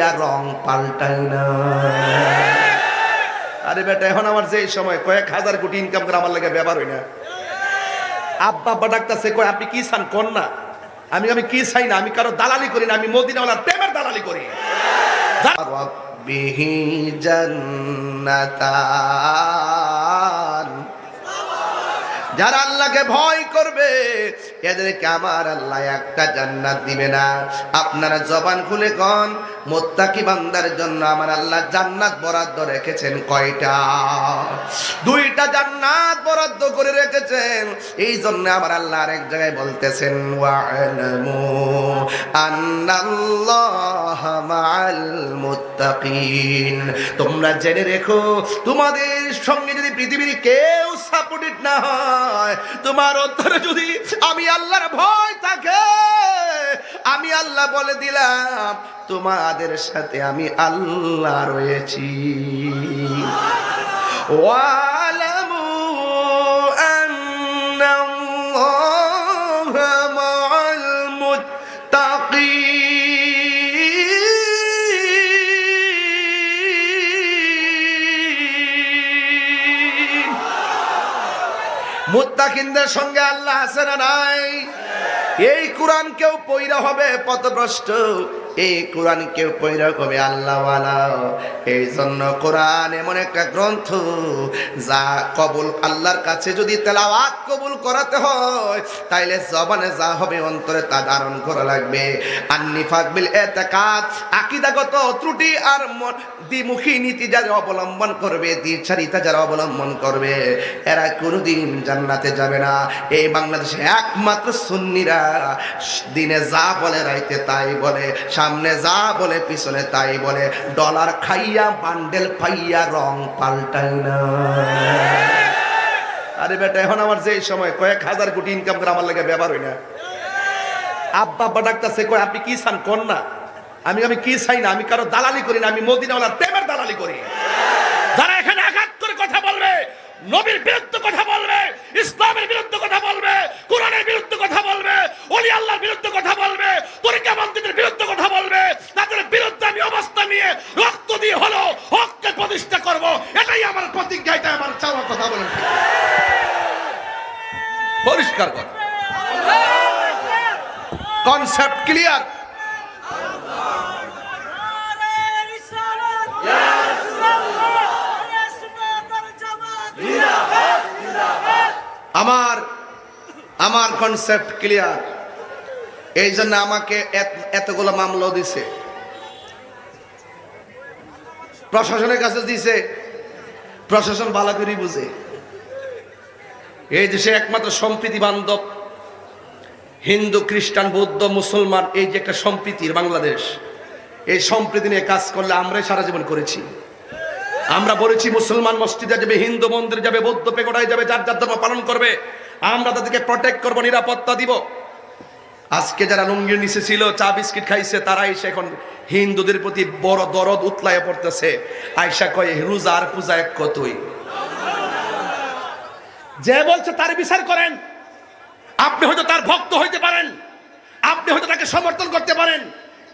খাইয়া রং পাল্টাই না। আরে বেটা, এখন আমার যে সময় কয়েক হাজার কোটি ইনকাম করে আমার লাগে ব্যবহার হয় না। আব্বা আব্বা ডাক্তারছে কয়, আপনি কি চান কোন না? আমি আমি কি চাই না? আমি কারও দালালি করি না, আমি মদিনাওয়ালার প্রেমের দালালি করি। যারা আল্লাহকে ভয় করবে, এদেরকে আমার আল্লাহ একটা জান্নাত দিবে না। আপনারা জবান খুলে কন মোত্তাকি বান্দার জন্য আমার আল্লাহ জান্নাত বরাদ্দ রেখেছেন কয়টা? দুইটা জান্নাত বরাদ্দ করে রেখেছেন। এই জন্য আমার আল্লাহ আরেক জায়গায় বলতেছেন ওয়ালামু আন্নাল্লাহ মাআল মুত্তাকিন। তোমরা জেনে রেখো, তোমাদের সঙ্গে যদি পৃথিবীর কেউ সাপোর্টেড না হয়, তোমার অন্তরে যদি আমি আল্লাহর ভয় থাকে আমি আল্লাহ বলে দিলাম, তোমাদের সাথে আমি আল্লাহ রয়েছি। ওয়ালামু মুত্তাকিনদের সঙ্গে আল্লাহ আছে না নাই? এই কোরআন কেউ পৈরা হবে পথভ্রষ্ট। এই কোরআন কেউ পৈরা হবে আল্লাহওয়ালা। এই জন্য কোরআন এমন একটা গ্রন্থ যা কবুল, আল্লাহর কাছে যদি তেলাওয়াত কবুল করাতে হয়, তাইলে জবানে যা হবে অন্তরে তা ধারণ করা লাগবে। আন্নিফাক বিল এতেকাত, আকিদাগত ত্রুটি আর দ্বিমুখী নীতি যারা অবলম্বন করবে, দ্বিচারিতা যারা অবলম্বন করবে, এরা কোনোদিন জান্নাতে যাবে না। এই বাংলাদেশে একমাত্র সুন্নিরা দিনে যা বলে, রাইতে তাই বলে। সামনে যা বলে, পিছনে তাই বলে। ডলার খাইয়া, বান্ডেল পাইয়া, রং পাল্টাই না। আরে বেটা, এখন আমার যে সময় কয়েক হাজার কোটি ইনকাম করে আমার লাগে ব্যবহার হয় না। আব্বা আব্বা ডাক্তারছে কয়, আপনি কি চান, কোন না? আমি আমি কি চাই না? আমি কারও দালালি করি না, আমি মদিনাওয়ালার প্রেমের দালালি করি। যারা এখানে আঘাত করে কথা বলবে, নবীর বিরুদ্ধে কথা বলবে ইসলামের বিরুদ্ধে কথা বলবে কোরআনের বিরুদ্ধে কথা বলবে ওলি আল্লাহর বিরুদ্ধে কথা বলবে তরিকা মন্ত্রীদের বিরুদ্ধে কথা বলবে তাদের বিরুদ্ধে আমি অবস্থা নিয়ে রক্ত দিয়ে হলো হককে প্রতিষ্ঠা করব এটাই আমার প্রতিজ্ঞা এটাই আমার চাওয়া কথা বলেন পরিষ্কার কর। কনসেপ্ট ক্লিয়ার আমার আমার কনসেপ্ট ক্লিয়ার এই জন্য আমাকে এতগুলো মামলাও দিছে। প্রশাসনের কাছে দিছে। প্রশাসন ভালো করেই বুঝে। এই দেশে একমাত্র সম্প্রীতি বান্ধব, হিন্দু, খ্রিস্টান, বৌদ্ধ, মুসলমান, এই যে একটা সম্প্রীতির বাংলাদেশ, এই সম্প্রীতি নিয়ে কাজ করলে আমরাই সারা জীবন করেছি। আমরা বলেছি মুসলমান মসজিদে যাবে, হিন্দু মন্দিরে যাবে, বৌদ্ধ পেগোড়ায় যাবে, যার যার ধর্ম পালন করবে, আমরা তাদেরকে প্রটেক্ট করব, নিরাপত্তা দিব। আজকে যারা লুঙ্গির নিচে ছিল, চা বিস্কিট খাইছে, তারা এসে এখন হিন্দুদের প্রতি বড় দরদ উতলায় পড়তেছে। আয়সা কয়, রোজা আর পূজা এক কতই? যে বলছে তার বিচার করেন। আপনি হয়তো তার ভক্ত হইতে পারেন। আপনি হয়তো তাকে সমর্থন করতে পারেন।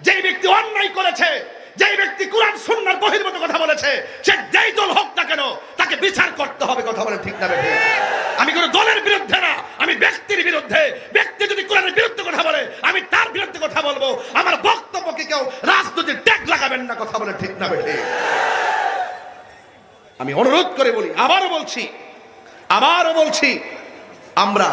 যেই ব্যক্তি অন্যায় করেছে, যেই ব্যক্তি কোরআন সুন্নার বহির্ভূত কথা বলেছে, সে যেই দল হোক না কেন তাকে বিচার করতে হবে কথা বলেন ঠিক না? আমি কোনো দলের বিরুদ্ধে না, আমি ব্যক্তির বিরুদ্ধে। ব্যক্তি যদি কোরআনের বিরুদ্ধে কথা বলে, আমি তার বিরুদ্ধে কথা বলব। আমার বক্তব্যকে কেউ রাজনৈতিক ট্যাগ লাগাবেন না কথা বলে ঠিক না বেঠিক? আমি অনুরোধ করে বলি, আবারও বলছি আবারও বলছি আমরা